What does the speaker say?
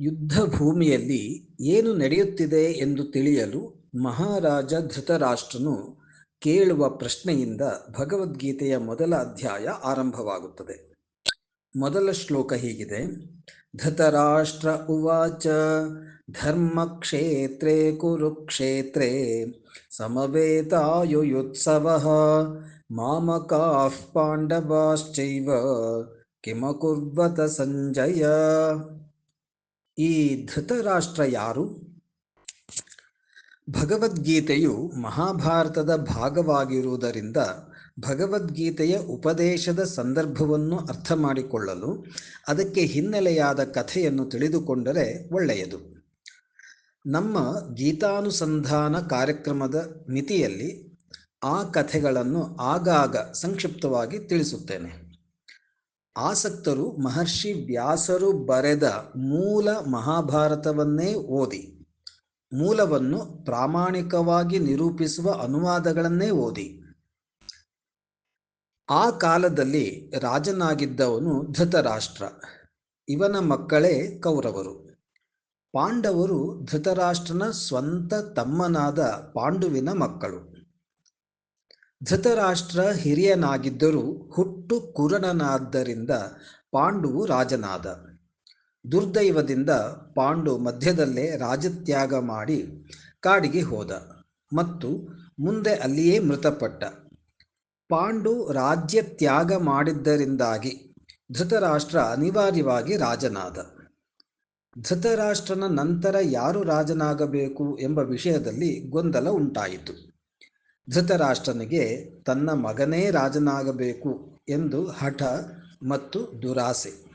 ಯುದ್ಧ ಭೂಮಿಯಲ್ಲಿ ಏನು ನಡೆಯುತ್ತಿದೆ ಎಂದು ತಿಳಿಯಲು ಮಹಾರಾಜ ಧೃತರಾಷ್ಟ್ರನು ಕೇಳುವ ಪ್ರಶ್ನೆಯಿಂದ ಭಗವದ್ಗೀತೆಯ ಮೊದಲ ಅಧ್ಯಾಯ ಆರಂಭವಾಗುತ್ತದೆ. ಮೊದಲ ಶ್ಲೋಕ ಹೀಗಿದೆ. ಧೃತರಾಷ್ಟ್ರ ಉವಾಚ, ಧರ್ಮಕ್ಷೇತ್ರೇ ಕುರುಕ್ಷೇತ್ರೇ, ಸಮವೇತಾಯುಯುತ್ಸವ, ಮಾಮಕಾಃ ಪಾಂಡವಾಶ್ಚೈವ, ಕಿಮಕುರ್ವತ ಸಂಜಯ। ಈ ಧೃತರಾಷ್ಟ್ರ ಯಾರು? ಭಗವದ್ಗೀತೆಯು ಮಹಾಭಾರತದ ಭಾಗವಾಗಿರುವುದರಿಂದ ಭಗವದ್ಗೀತೆಯ ಉಪದೇಶದ ಸಂದರ್ಭವನ್ನು ಅರ್ಥ ಮಾಡಿಕೊಳ್ಳಲು ಅದಕ್ಕೆ ಹಿನ್ನೆಲೆಯಾದ ಕಥೆಯನ್ನು ತಿಳಿದುಕೊಂಡರೆ ಒಳ್ಳೆಯದು. ನಮ್ಮ ಗೀತಾನುಸಂಧಾನ ಕಾರ್ಯಕ್ರಮದ ಮಿತಿಯಲ್ಲಿ ಆ ಕಥೆಗಳನ್ನು ಆಗಾಗ ಸಂಕ್ಷಿಪ್ತವಾಗಿ ತಿಳಿಸುತ್ತೇನೆ. ಆಸಕ್ತರು, ಮಹರ್ಷಿ ವ್ಯಾಸರು ಬರೆದ ಮೂಲ ಮಹಾಭಾರತವನ್ನೇ ಓದಿ, ಮೂಲವನ್ನು ಪ್ರಾಮಾಣಿಕವಾಗಿ ನಿರೂಪಿಸುವ ಅನುವಾದಗಳನ್ನೇ ಓದಿ. ಆ ಕಾಲದಲ್ಲಿ ರಾಜನಾಗಿದ್ದವನು ಧೃತರಾಷ್ಟ್ರ, ಇವನ ಮಕ್ಕಳೇ ಕೌರವರು. ಪಾಂಡವರು ಧೃತರಾಷ್ಟ್ರನ ಸ್ವಂತ ತಮ್ಮನಾದ ಪಾಂಡುವಿನ ಮಕ್ಕಳು. ಧೃತರಾಷ್ಟ್ರ ಹಿರಿಯನಾಗಿದ್ದರೂ ಹುಟ್ಟು ಕುರನನಾದ್ದರಿಂದ ಪಾಂಡುವು ರಾಜನಾದ. ದುರ್ದೈವದಿಂದ ಪಾಂಡು ಮಧ್ಯದಲ್ಲೇ ರಾಜತ್ಯಾಗ ಮಾಡಿ ಕಾಡಿಗೆ ಹೋದ ಮತ್ತು ಮುಂದೆ ಅಲ್ಲಿಯೇ ಮೃತಪಟ್ಟ. ಪಾಂಡು ರಾಜ್ಯ ತ್ಯಾಗ ಮಾಡಿದ್ದರಿಂದಾಗಿ ಧೃತರಾಷ್ಟ್ರ ಅನಿವಾರ್ಯವಾಗಿ ರಾಜನಾದ. ಧೃತರಾಷ್ಟ್ರನ ನಂತರ ಯಾರು ರಾಜನಾಗಬೇಕು ಎಂಬ ವಿಷಯದಲ್ಲಿ ಗೊಂದಲ ಉಂಟಾಯಿತು. ಧೃತರಾಷ್ಟ್ರನಿಗೆ ತನ್ನ ಮಗನೇ ರಾಜನಾಗಬೇಕು ಎಂದು ಹಠ ಮತ್ತು ದುರಾಸೆ.